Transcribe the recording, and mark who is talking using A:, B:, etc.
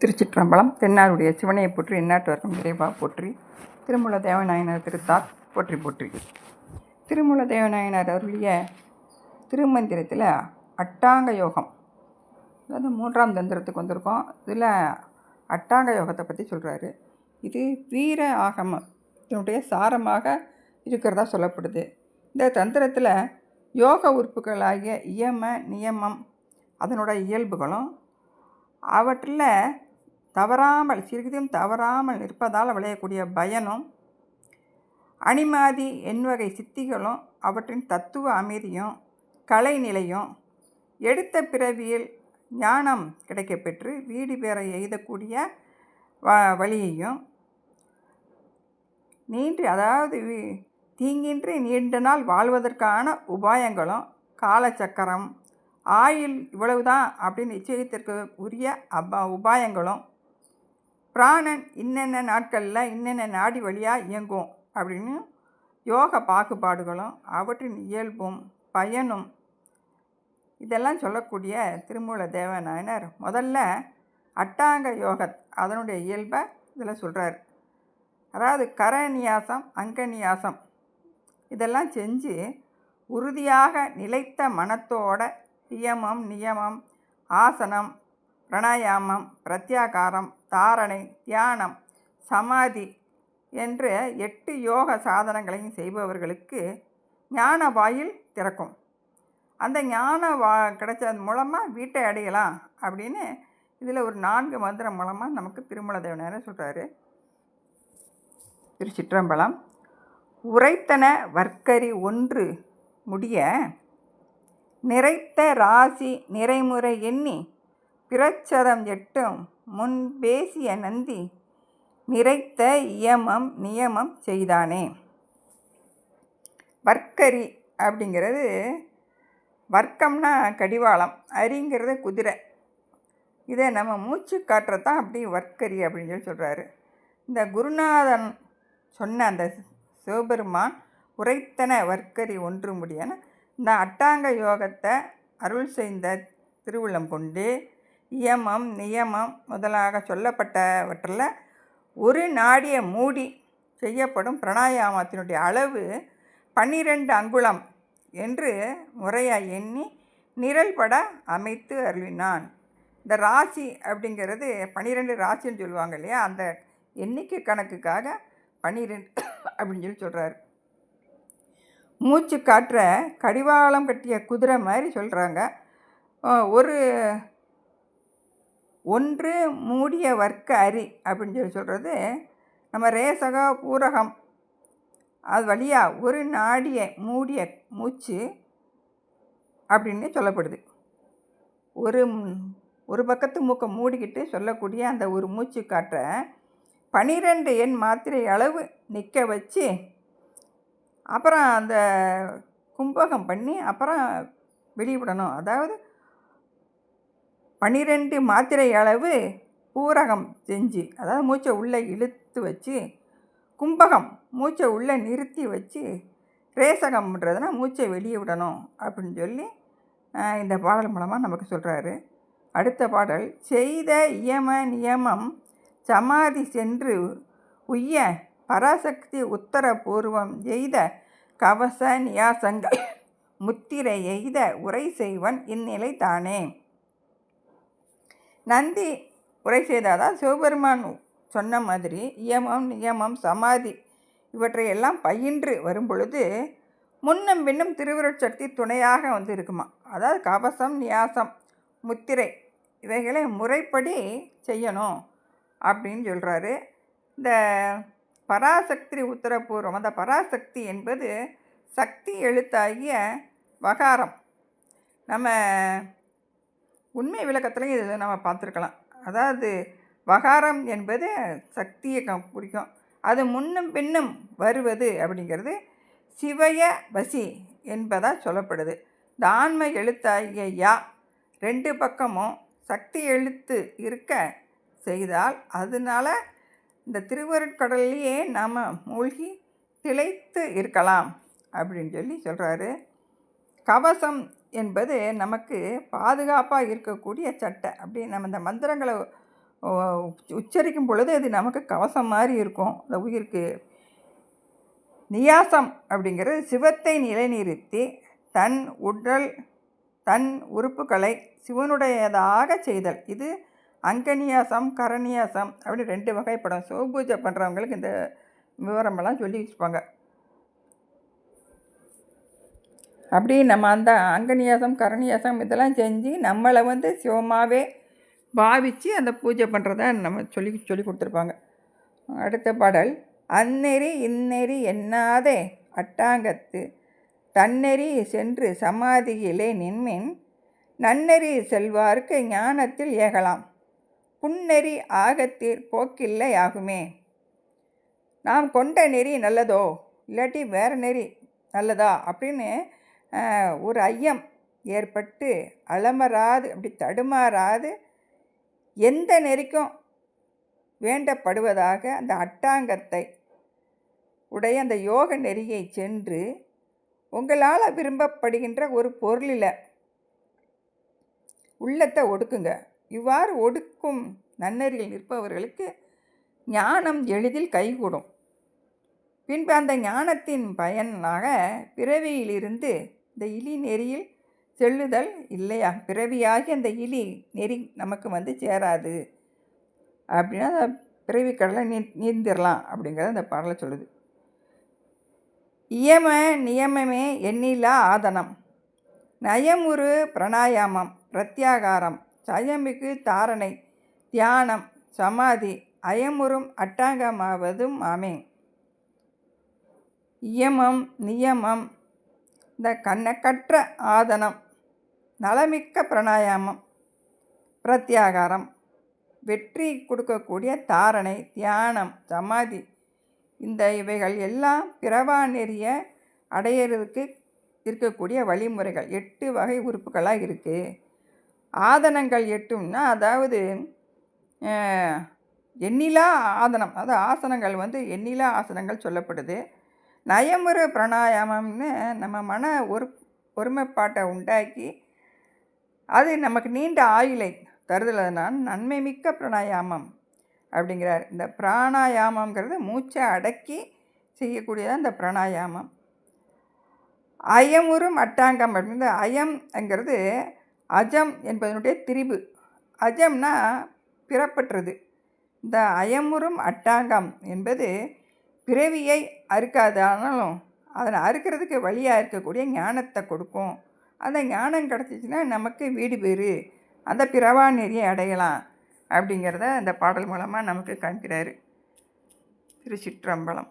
A: திருச்சிற்றம்பலம் தென்னாருடைய சிவனையை போற்றி எந்நாட்டவர்க்கும் இறைவா போற்றி திருமூல தேவநாயனார் திருத்தார் போற்றி போற்றி. திருமூல தேவநாயனார் அருளிய திருமந்திரத்தில் அட்டாங்க யோகம். அதாவது மூன்றாம் தந்திரத்துக்கு வந்திருக்கோம். இதில் அட்டாங்க யோகத்தை பற்றி சொல்கிறாரு இது வீர ஆகமத்தினுடைய இதனுடைய சாரமாக இருக்கிறதா சொல்லப்படுது. இந்த தந்திரத்தில் யோக உறுப்புகளாகிய இயம நியமம் அதனோட இயல்புகளும் அவற்றில் தவறாமல் சிறிதும் தவறாமல் இருப்பதால் விளையக்கூடிய பயனும் அணிமாதி எண்வகை சித்திகளும் அவற்றின் தத்துவ அமைதியும் கலைநிலையும் எடுத்த பிறவியில் ஞானம் கிடைக்கப்பெற்று வீடு பெற எய்தக்கூடிய வ வழியையும் நீண்டு அதாவது தீங்கின்றி நீண்ட நாள் வாழ்வதற்கான உபாயங்களும் காலச்சக்கரம் ஆயுள் இவ்வளவுதான் அப்படின்னு நிச்சயத்திற்கு உரிய அப உபாயங்களும் பிராணன் இன்னென்ன நாட்களில் இன்னென்ன நாடி வழியாக இயங்கும் அப்படின்னு யோக பாகுபாடுகளும் அவற்றின் இயல்பும் பயனும் இதெல்லாம் சொல்லக்கூடிய திருமூல தேவநாயனர் முதல்ல அட்டாங்க யோக அதனுடைய இயல்பை இதில் சொல்கிறார் அதாவது கரநியாசம் அங்கநியாசம் இதெல்லாம் செஞ்சு உறுதியாக நிலைத்த மனத்தோட நியமம் நியமம் ஆசனம் பிரணாயாமம் பிரத்யாகாரம் தாரணை தியானம் சமாதி என்ற எட்டு யோக சாதனங்களையும் செய்பவர்களுக்கு ஞான வாயில் திறக்கும். அந்த ஞான வா கிடைச்சது மூலமாக வீட்டை அடையலாம் அப்படின்னு இதில் ஒரு நான்கு மந்திரம் மூலமாக நமக்கு திருமல தேவனார் சொல்கிறாரு திருச்சிற்றம்பலம் உரைத்தன வர்க்கரி ஒன்று முடிய நிறைத்த ராசி நிறைமுறை எண்ணி பிரச்சதம் எட்டும். முன் பேசிய நந்தி நிறைத்த இயமம் நியமம் செய்தானே? வர்க்கரி அப்படிங்கிறது வர்க்கம்னா கடிவாளம் அரிங்கிறது குதிரை. இதை நம்ம மூச்சு காட்டுறது தான் அப்படி வர்க்கரி அப்படின்னு சொல்லி சொல்கிறாரு இந்த குருநாதன் சொன்ன அந்த சிவபெருமான் உரைத்தன வர்க்கரி ஒன்று முடியன இந்த அட்டாங்க யோகத்தை அருள் செய்த திருவுள்ளம் கொண்டு இயமம் நியமம் முதலாக சொல்லப்பட்டவற்றில் ஒரு நாடியை மூடி செய்யப்படும் பிராணாயாமத்தினுடைய அளவு பன்னிரெண்டு அங்குளம் என்று முறையாக எண்ணி நிரல்பட அமைத்து அருளினான். இந்த ராசி அப்படிங்கிறது பன்னிரெண்டு ராசின்னு சொல்லுவாங்க இல்லையா? அந்த எண்ணிக்கை கணக்குக்காக பன்னிரெண்டு அப்படின்னு சொல்லி சொல்கிறாரு மூச்சு காற்ற கடிவாளம் கட்டிய குதிரை மாதிரி சொல்கிறாங்க ஒரு ஒன்று மூடிய வர்க்க அரி அப்படின்னு சொல்லி சொல்கிறது நம்ம ரேசக பூரகம். அது வழியாக ஒரு நாடிய மூடிய மூச்சு அப்படின்னு சொல்லப்படுது. ஒரு ஒரு பக்கத்து மூக்கை மூடிக்கிட்டு சொல்லக்கூடிய அந்த ஒரு மூச்சு காற்றை பனிரெண்டு எண் மாத்திரை அளவு நிற்க வச்சு அப்புறம் அந்த கும்பகம் பண்ணி அப்புறம் வெளிவிடணும் அதாவது பன்னிரெண்டு மாத்திரை அளவு பூரகம் செஞ்சு அதாவது மூச்சை உள்ளே இழுத்து வச்சு கும்பகம் மூச்சை உள்ளே நிறுத்தி வச்சு ரேசகம் பண்ணுறதுனா மூச்சை வெளியே விடணும் அப்படின்னு சொல்லி இந்த பாடல் மூலமாக நமக்கு சொல்கிறாரு அடுத்த பாடல் செய்த இயம நியமம் சமாதி சென்று உய்ய பராசக்தி உத்தர பூர்வம் எய்த கவச நியாசங்கள் முத்திரை எய்த உரை செய்வன் இந்நிலை தானே. நந்தி உரை செய்தாதான் சிவபெருமான் சொன்ன மாதிரி இயமம் நியமம் சமாதி இவற்றையெல்லாம் பயின்று வரும் பொழுது முன்னும் பின்னும் திருவுருட்சக்தி துணையாக வந்து இருக்குமா அதாவது கவசம் நியாசம் முத்திரை இவைகளை முறைப்படி செய்யணும் அப்படின்னு சொல்கிறாரு இந்த பராசக்தி உத்தரபூர்வம் அந்த பராசக்தி என்பது சக்தி எழுத்தாகிய வகாரம். நம்ம உண்மை விளக்கத்துலையும் இது நம்ம பார்த்துருக்கலாம். அதாவது வகாரம் என்பது சக்தியை க- குறிக்கும். அது முன்னும் பின்னும் வருவது அப்படிங்கிறது சிவய வசி என்பதாக சொல்லப்படுது. இந்த ஆன்ம எழுத்தாகிய யா ரெண்டு பக்கமும் சக்தி எழுத்து இருக்க செய்தால் அதனால இந்த திருவருட்கடல்லையே நாம் மூழ்கி திளைத்து இருக்கலாம் அப்படின்னு சொல்லி சொல்கிறாரு கவசம் என்பது நமக்கு பாதுகாப்பாக இருக்கக்கூடிய சட்டை. அப்படி நம்ம இந்த மந்திரங்களை உச்சரிக்கும் பொழுது அது நமக்கு கவசம் மாதிரி இருக்கும். அந்த உயிருக்கு நியாசம் அப்படிங்கிறது சிவத்தை நிலைநிறுத்தி தன் உடல் தன் உறுப்புகளை சிவனுடையதாக செய்தல். இது அங்கநியாசம் கரநியாசம் அப்படின்னு ரெண்டு வகைப்படும். சிவபூஜை பண்ணுறவங்களுக்கு இந்த விவரமெல்லாம் சொல்லி வச்சுப்பாங்க. அப்படி நம்ம அந்த அங்கநியாசம் கரணியாசம் இதெல்லாம் செஞ்சு நம்மளை வந்து சிவமாகவே பாவித்து அந்த பூஜை பண்ணுறத நம்ம சொல்லி சொல்லி கொடுத்துருப்பாங்க. அடுத்த பாடல் அந்நெறி இந்நெறி எண்ணாதே அட்டாங்கத்து தன்னெறி சென்று சமாதியிலே நின்மின் நன்னெறி செல்வார்க்கு ஞானத்தில் ஏகலாம் புன்னெறி ஆகத்தீர் போக்கில்லை ஆகுமே. நாம் கொண்ட நெறி நல்லதோ இல்லாட்டி வேறு நெறி நல்லதா? அப்படின்னு ஒரு ஐயம் ஏற்பட்டு அலமராது அப்படி தடுமாறாது எந்த நெறிக்கும் வேண்டப்படுவதாக அந்த அட்டாங்கத்தை உடைய அந்த யோக நெறியை சென்று உங்களால் விரும்பப்படுகின்ற ஒரு பொருளில் உள்ளத்தை ஒடுக்குங்க. இவ்வாறு ஒடுக்கும் நன்னறியில் நிற்பவர்களுக்கு ஞானம் எளிதில் கைகூடும். பின்பு அந்த ஞானத்தின் பயனாக பிறவியிலிருந்து இந்த இலி நெறியில் செல்லுதல் இல்லையா? பிறவியாகி அந்த இலி நெறி நமக்கு வந்து சேராது. அப்படின்னா அந்த பிறவி கடலை நீ நீந்திரலாம் அப்படிங்கிறத அந்த பாடலை சொல்லுது. இயம நியமமே எண்ணிலா ஆதனம். நயமுறு பிரணாயாமம் பிரத்யாகாரம் சயமிகு தாரணை தியானம் சமாதி அயமுறும் அட்டாங்கமாவதும் ஆமே. இயமம் நியமம் இந்த கண்ணக்கற்ற ஆதனம் நலமிக்க பிராணாயாமம் பிரத்யாகாரம் வெற்றி கொடுக்கக்கூடிய தாரணை தியானம் சமாதி இந்த இவைகள் எல்லாம் பிறவா நெறிய அடையிறதுக்கு இருக்கக்கூடிய வழிமுறைகள். எட்டு வகை உறுப்புகளாக இருக்குது ஆதனங்கள் எட்டும்னா அதாவது எண்ணிலா ஆதனம் அதாவது ஆசனங்கள் வந்து எண்ணிலா ஆசனங்கள் சொல்லப்படுது. நயமுறு பிராணாயாமம்னு நம்ம மன ஒரு ஒருமைப்பாட்டை உண்டாக்கி அது நமக்கு நீண்ட ஆயுளை தருதலனால் நன்மை மிக்க பிராணாயாமம் அப்படிங்கிறார். இந்த பிராணாயாமங்கிறது மூச்சை அடக்கி செய்யக்கூடியதான் இந்த பிராணாயாமம். அயமுறும் அட்டாங்கம் அப்படிங்கிறது அயம்ங்கிறது அஜம் என்பதனுடைய திரிபு. அஜம்னா பிறப்பற்றது. இந்த அயமுறும் அட்டாங்கம் என்பது பிறவியை அறுக்காதானாலும் அதனை அறுக்கிறதுக்கு வழியாக இருக்கக்கூடிய ஞானத்தை கொடுக்கும். அந்த ஞானம் கிடச்சிச்சின்னா நமக்கு வீடு பேரு அந்த பிறவா நெறியை அடையலாம் அப்படிங்கிறத அந்த பாடல் மூலமாக நமக்கு காண்கிறாரு. திருச்சிற்றம்பலம்.